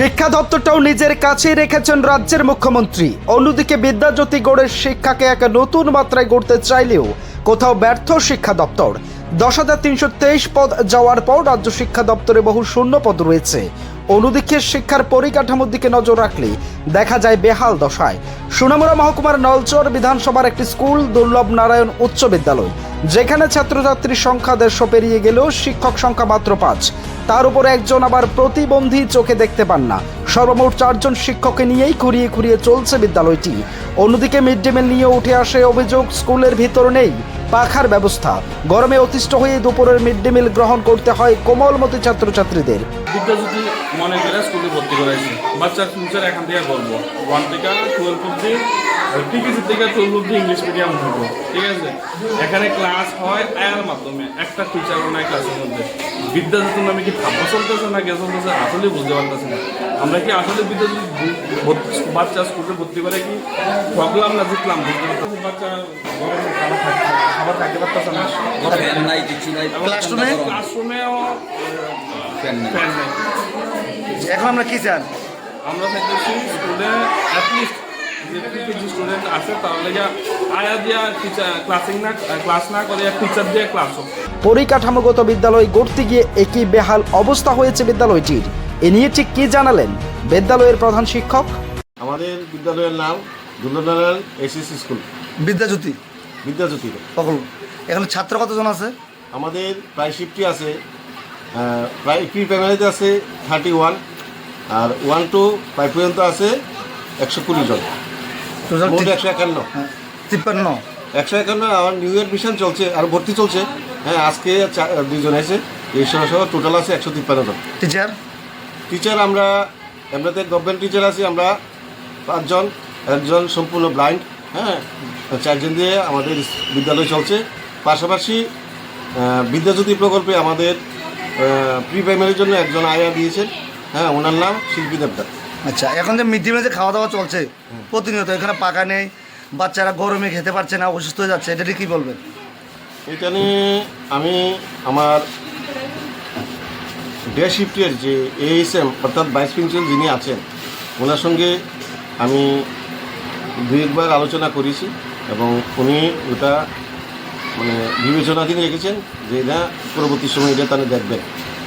শিক্ষা দপ্তরটাও নিজের কাছেই রেখেছেন রাজ্যের মুখ্যমন্ত্রী। অন্যদিকে বিদ্যাজ্যোতি গড়ের শিক্ষাকে এক নতুন মাত্রায় গড়তে চাইলেও কোথাও ব্যর্থ শিক্ষা দপ্তর। দশ হাজার তিনশো তেইশ পদ যাওয়ার পর রাজ্য শিক্ষা দপ্তরে বহু শূন্য পদ রয়েছে। অন্যদিকে শিক্ষার পরিকাঠামোর দিকে নজর রাখলে দেখা যায় বেহাল দশায়। সুনামুরা মহকুমার নলচর বিধানসভার একটি স্কুল, দুর্লভ নারায়ণ উচ্চ বিদ্যালয়, যেখানে ছাত্রছাত্রীর সংখ্যা দেড়শো পেরিয়ে গেলেও শিক্ষক সংখ্যা মাত্র পাঁচ। তার উপর একজন আবার প্রতিবন্ধী চোখে দেখতে পান না। সর্বমোট চারজন শিক্ষককে নিয়েই খুঁড়িয়ে খুঁড়িয়ে চলছে বিদ্যালয়টি। অন্যদিকে মিড ডে মিল নিয়ে উঠে আসে অভিযোগ, স্কুলের ভিতর নেই। পাখার ব্যবস্থা। গরমে অতিষ্ঠ হয়ে দুপুরের মিড ডে মিল গ্রহণ করতে হয় কোমলমতি ছাত্রছাত্রীদের। বিদ্যাজ্যোতি মনে করে স্কুলে ভর্তি করাইছি। বাচ্চার থেকে বলব। ওয়ান থেকে থেকে ইংলিশ মিডিয়াম ঠিক আছে? এখানে ক্লাস হয় মাধ্যমে। একটা মধ্যে। কি না আসলে বুঝতে না। আমরা কি আসলে ভর্তি বাচ্চা স্কুলে ভর্তি করে কি? না, জিতলাম। বাচ্চা খাবার পারতেছে না। ফ্যান নাই কিছু নাই। ক্লাসরুমে ক্লাসরুমেও ফ্যান নাই। ফ্যান নেই। এখন আমরা কি চান? আমরা চাইতেছি স্কুলে অ্যাটলিস্ট কিছু স্টুডেন্ট আছে তাহলে আয়া দিয়া টিচার ক্লাসিং না ক্লাস না করে টিচার দিয়ে ক্লাস হোক। পরিকাঠামোগত বিদ্যালয় গড়তে গিয়ে একই বেহাল অবস্থা হয়েছে বিদ্যালয়টির। এ নিয়ে ঠিক কি জানালেন বিদ্যালয়ের প্রধান শিক্ষক? আমাদের বিদ্যালয়ের নাম দুর্লনারায়ণ এসএসসি স্কুল। বিদ্যাজ্যোতি। বিদ্যাজ্যোতি। সকল এখানে ছাত্র কতজন আছে? আমাদের প্রায় শিফটি আছে। প্রায় প্রি প্রাইমারিতে আছে থার্টি ওয়ান আর ওয়ান টু ফাইভ পর্যন্ত আছে একশো কুড়ি জন। মোট একশো একান্ন। তিপ্পান্ন। একশো একান্ন আমার নিউ ইয়ার মিশন চলছে আর ভর্তি চলছে। হ্যাঁ আজকে দুইজন আছে এই সহ টোটাল আছে একশো তিপ্পান্ন জন। টিচার টিচার আমরা এমনিতে গভর্নমেন্ট টিচার আছি আমরা পাঁচজন একজন সম্পূর্ণ ব্লাইন্ড হ্যাঁ? চারজন দিয়ে আমাদের বিদ্যালয় চলছে। পাশাপাশি বিদ্যাজ্যোতি প্রকল্পে আমাদের প্রি প্রাইমারির জন্য একজন আয়া দিয়েছেন। হ্যাঁ ওনার নাম শিল্পী দেবদার আচ্ছা এখন যে মিড ডে মিলে যে খাওয়া দাওয়া চলছে প্রতিনিয়ত এখানে পাকা নেই বাচ্চারা গরমে খেতে পারছে না অসুস্থ হয়ে যাচ্ছে এটা কী বলবেন? এটা নিয়ে আমি আমার ডে শিফটের যে এএসএম অর্থাৎ ভাইস প্রিন্সিপাল যিনি আছেন ওনার সঙ্গে আমি দু একবার আলোচনা করেছি এবং উনি ওটা মানে বিবেচনাধীন রেখেছেন যে এটা পরবর্তী সময় এটা তারা দেখবেন।